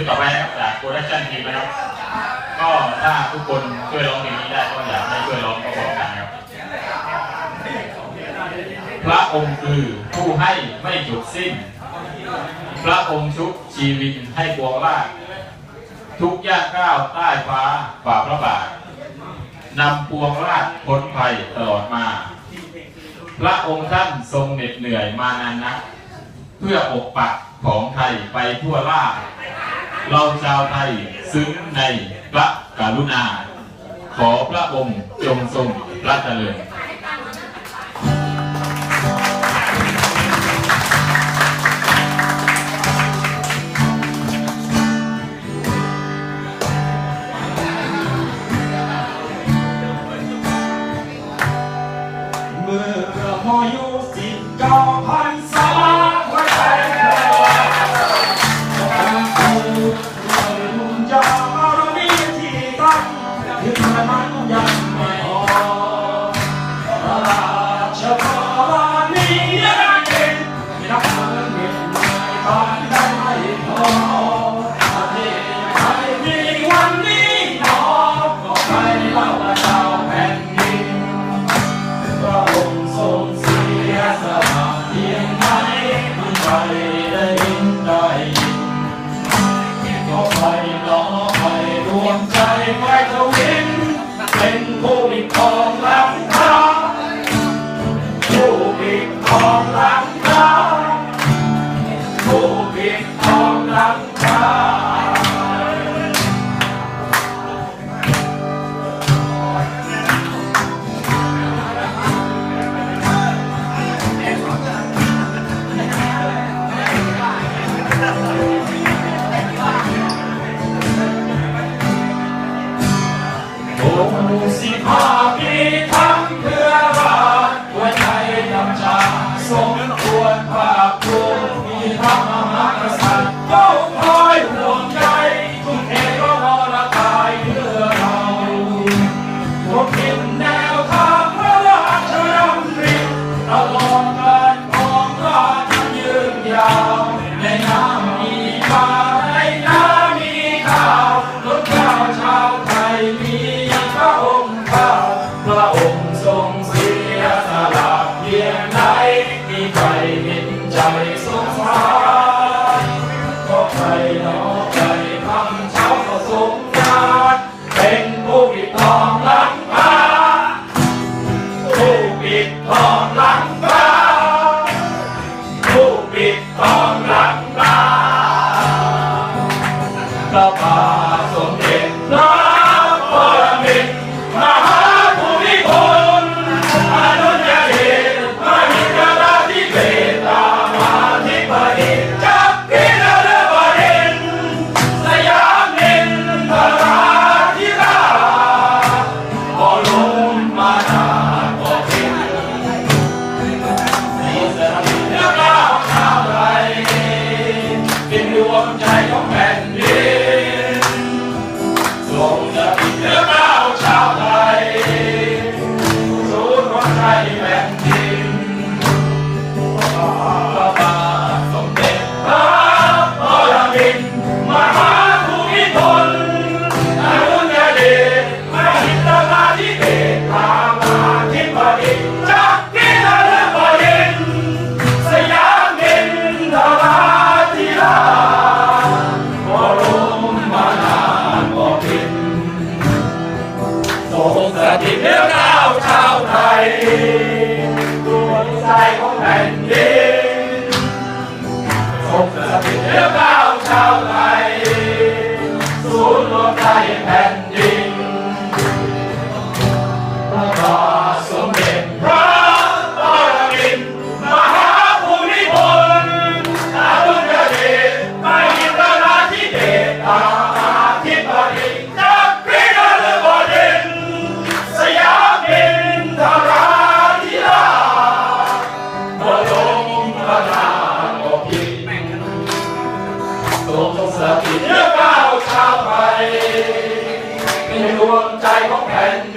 ดต่อไปนะครับจากโปรดักชันทีมนะครับ ก็ถ้าทุกคนช่วยร้องเพลงนี้ได้ก็อยากให้ช่วยร้องประกอบกันครับ พระองค์คือผู้ให้ไม่จบสิ้น พระองค์ชุบชีวิตให้ปวงรากทุกยากก้าวใต้ฟ้าฝ่าพระบาทนำปวงราชพ้นภัยตลอดมา พระองค์ท่านทรงเหน็ดเหนื่อยมานานนะ เพื่อปกปักของไทยไปทั่วล่า เราชาวไทยซึ้งในพระกรุณา ขอพระองค์จงทรงพระเจริญ Hello. คงสถิตเนื้อก้าวชาวไทยดวงใจของแผ่นดินคงสถิตเนื้อก้าวชาวไทยสูนย์รวมใจแผ่น สถิตเนื้อก้าวชาวไทยเป็นดวงใจของแผ่น